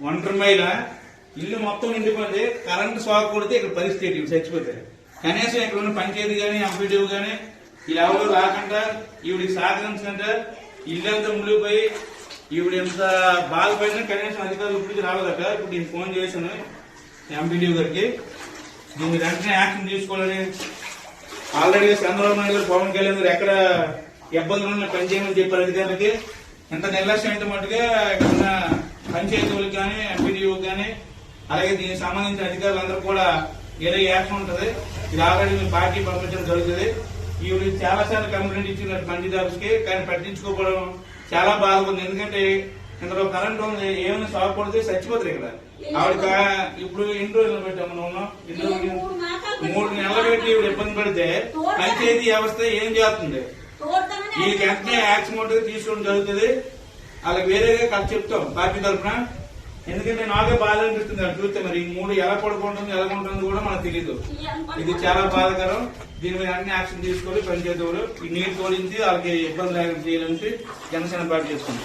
ఒంటరి మైల ఇల్లు మొత్తం నిండిపోయింది కరెంట్ షాక్ కొడితే ఇక్కడ పరిస్థితి చచ్చిపోతే కనీసం ఇక్కడ ఉన్న పంచాయతీ కానీ ఎంపీడీ కానీ వీళ్ళు ఎవరు రాకుండా ఈవిడికి సహకరించకుండా ఇల్లంతా మునిగిపోయి ఈవిడ ఎంత బాధపడినా కనీసం అధికారులు ఇప్పటికి రాలేదట ఇప్పుడు నేను ఫోన్ చేశాను ఎంపీడీ గారికి. దీన్ని వెంటనే యాక్షన్ తీసుకోవాలని. ఆల్రెడీ చంద్రబాబు నాయుడు గారు పవన్ కళ్యాణ్ గారు ఎక్కడ ఇబ్బందులు ఉన్న పనిచేయమని చెప్పారు అధికారులకి. ఎంత నిర్లక్ష్యం అయితే మటుగా ఇక్కడ ఉన్న పంచాయతీలకు కానీ ఎంపీడీఓకి కానీ అలాగే దీనికి సంబంధించిన అధికారులందరూ కూడా ఏదో యాక్షన్ ఉంటుంది. ఇది ఆల్రెడీ మీ పార్టీ పంపించడం జరుగుతుంది. ఈవిడ చాలా సార్లు కంప్లైంట్ ఇచ్చినట్టు పంచాయతీ ఆఫీస్కి కానీ పట్టించుకోకపోవడం చాలా బాగుంది ఎందుకంటే ఇందులో కరెంట్ ఉంది ఏమైనా షాక్ పడితే చచ్చిపోతారు ఇక్కడ. ఆవిడ ఇప్పుడు ఎన్ని రోజులు పెట్టాము మూడు నెలలు పెట్టి ఈవిడ ఇబ్బంది పడితే పంచాయతీ వ్యవస్థ ఏం చేస్తుంది? ఈ వెంటనే యాక్షన్ తీసుకోవడం జరుగుతుంది. వాళ్ళకి వేరేగా ఖర్చు చెప్తాం పార్టీ తరఫున ఎందుకంటే నాకే బాధ అనిపిస్తుంది అది చూస్తే మరి ఈ మూడు ఎలా పడుకుంటుంది ఎలా ఉంటుంది కూడా మనకు తెలియదు ఇది చాలా బాధాకరం. దీని మీద అన్ని యాక్షన్ తీసుకొని పనిచేసేవారు ఈ నీరు తోలించి వాళ్ళకి ఇబ్బంది లేకుండా చేయాలని జనసేన పార్టీ చేస్తుంది.